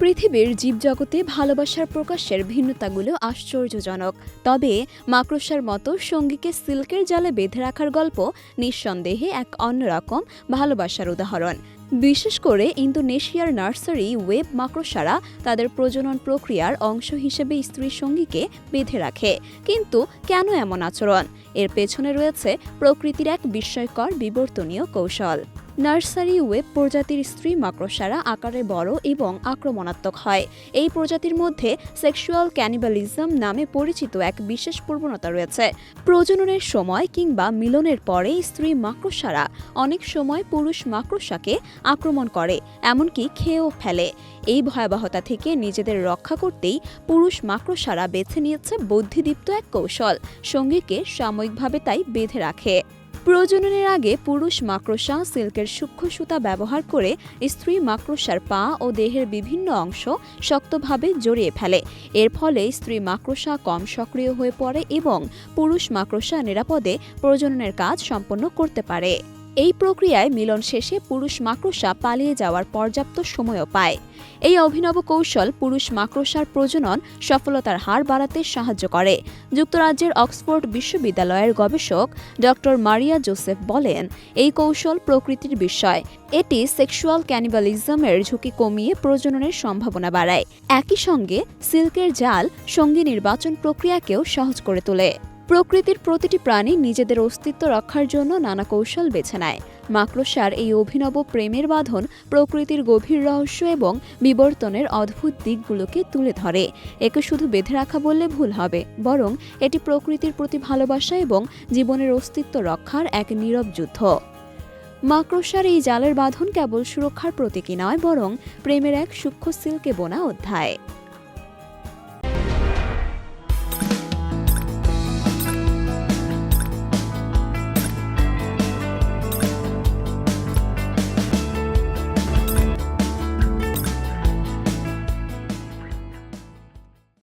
পৃথিবীর জীবজগতে ভালোবাসার প্রকাশের ভিন্নতাগুলো আশ্চর্যজনক। তবে মাকড়সার মতো সঙ্গীকে সিল্কের জালে বেঁধে রাখার গল্প নিঃসন্দেহে এক অন্যরকম ভালোবাসার উদাহরণ। বিশেষ করে ইন্দোনেশিয়ার নার্সারি ওয়েব মাকড়সারা তাদের প্রজনন প্রক্রিয়ার অংশ হিসেবে স্ত্রী সঙ্গীকে বেঁধে রাখে। কিন্তু কেন এমন আচরণ? এর পেছনে রয়েছে প্রকৃতির এক বিস্ময়কর বিবর্তনীয় কৌশল। নার্সারি ওয়েব প্রজাতির স্ত্রী মাকড়সারা আকারে বড় এবং আক্রমণাত্মক হয়। এই প্রজাতির মধ্যে সেক্সুয়াল ক্যানিবালিজম নামে পরিচিত এক বিশেষ প্রবণতা রয়েছে। প্রজননের সময় কিংবা মিলনের পরে স্ত্রী মাকড়সারা অনেক সময় পুরুষ মাকড়সাকে আক্রমণ করে, এমনকি খেয়েও ফেলে। এই ভয়াবহতা থেকে নিজেদের রক্ষা করতেই পুরুষ মাকড়সারা বেছে নিয়েছে বুদ্ধিদীপ্ত এক কৌশল। সঙ্গীকে সাময়িকভাবে তাই বেঁধে রাখে। প্রজননের আগে পুরুষ মাকড়সা, সিল্কের সূক্ষ্ম সুতা ব্যবহার করে স্ত্রী মাকড়সার পা ও দেহের বিভিন্ন অংশ শক্তভাবে জড়িয়ে ফেলে। এর ফলে স্ত্রী মাকড়সা কম সক্রিয় হয়ে পড়ে এবং পুরুষ মাকড়সা নিরাপদে প্রজননের কাজ সম্পন্ন করতে পারে। এই প্রক্রিয়ায় মিলন শেষে পুরুষ মাকড়সা পালিয়ে যাওয়ার পর্যাপ্ত সময়ও পায়। এই অভিনব কৌশল পুরুষ মাকড়সার প্রজনন সফলতার হার বাড়াতে সাহায্য করে। যুক্তরাজ্যের অক্সফোর্ড বিশ্ববিদ্যালয়ের গবেষক ডক্টর মারিয়া জোসেফ বলেন, এই কৌশল প্রকৃতির বিষয়। এটি সেক্সুয়াল ক্যানিবালিজমের ঝুঁকি কমিয়ে প্রজননের সম্ভাবনা বাড়ায়। একই সঙ্গে সিল্কের জাল সঙ্গী নির্বাচন প্রক্রিয়াকেও সহজ করে তোলে। প্রকৃতির প্রতিটি প্রাণী নিজেদের অস্তিত্ব রক্ষার জন্য নানা কৌশল বেছে নেয়। মাকড়সার এই অভিনব প্রেমের বাঁধন প্রকৃতির গভীর রহস্য এবং বিবর্তনের অদ্ভুত দিকগুলোকে তুলে ধরে। একে শুধু বেঁধে রাখা বললে ভুল হবে, বরং এটি প্রকৃতির প্রতি ভালোবাসা এবং জীবনের অস্তিত্ব রক্ষার এক নীরব যুদ্ধ। মাকড়সার এই জালের বাঁধন কেবল সুরক্ষার প্রতীকী নয়, বরং প্রেমের এক সূক্ষ্ম সিল্কে বোনা অধ্যায়।